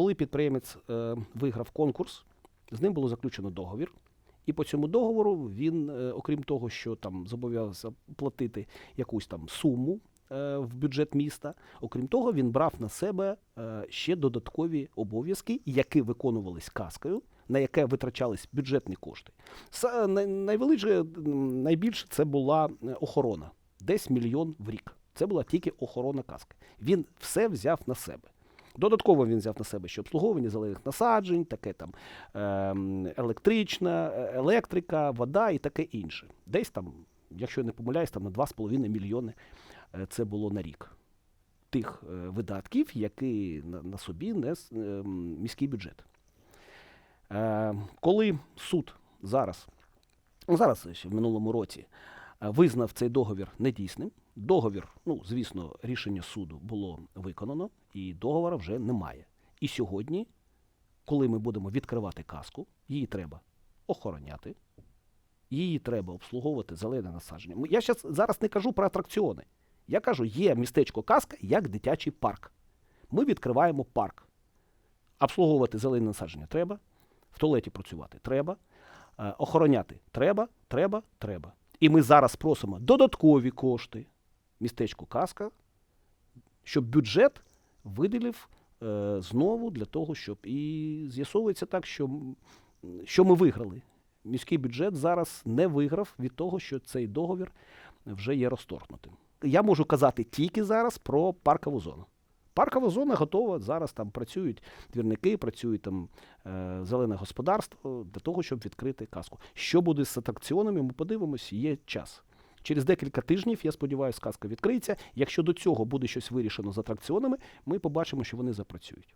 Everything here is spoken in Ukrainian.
коли підприємець е, виграв конкурс, з ним було заключено договір. І по цьому договору він, е, окрім того, що там зобов'язався платити якусь там суму е, в бюджет міста, окрім того, він брав на себе е, ще додаткові обов'язки, які виконувались каскою, на яке витрачались бюджетні кошти. Са- найбільше це була е, охорона, десь мільйон в рік. Це була тільки охорона каски. Він все взяв на себе. Додатково він взяв на себе ще обслуговування зелених насаджень, таке там ем, електрична, е, електрика, вода і таке інше. Десь там, якщо я не помиляюсь, там на 2,5 мільйони е, це було на рік. Тих е, видатків, які на, собі нес ем, міський бюджет. Коли суд зараз, ну зараз в минулому році, визнав цей договір недійсним, договір, ну, звісно, рішення суду було виконано, і договора вже немає. І сьогодні, коли ми будемо відкривати каску, її треба охороняти, її треба обслуговувати зелене насадження. Я щас, зараз не кажу про атракціони. Я кажу, є містечко каска як дитячий парк. Ми відкриваємо парк. Обслуговувати зелене насадження треба, в туалеті працювати треба, е, охороняти треба, треба, треба. І ми зараз просимо додаткові кошти містечку Каска, щоб бюджет виділив е, знову для того, щоб і з'ясовується так, що, що ми виграли. Міський бюджет зараз не виграв від того, що цей договір вже є розторгнутим. Я можу казати тільки зараз про паркову зону. Паркова зона готова. Зараз там працюють двірники, працюють там е, зелене господарство для того, щоб відкрити казку. Що буде з атракціонами, ми подивимось, є час. Через декілька тижнів, я сподіваюся, казка відкриється. Якщо до цього буде щось вирішено з атракціонами, ми побачимо, що вони запрацюють.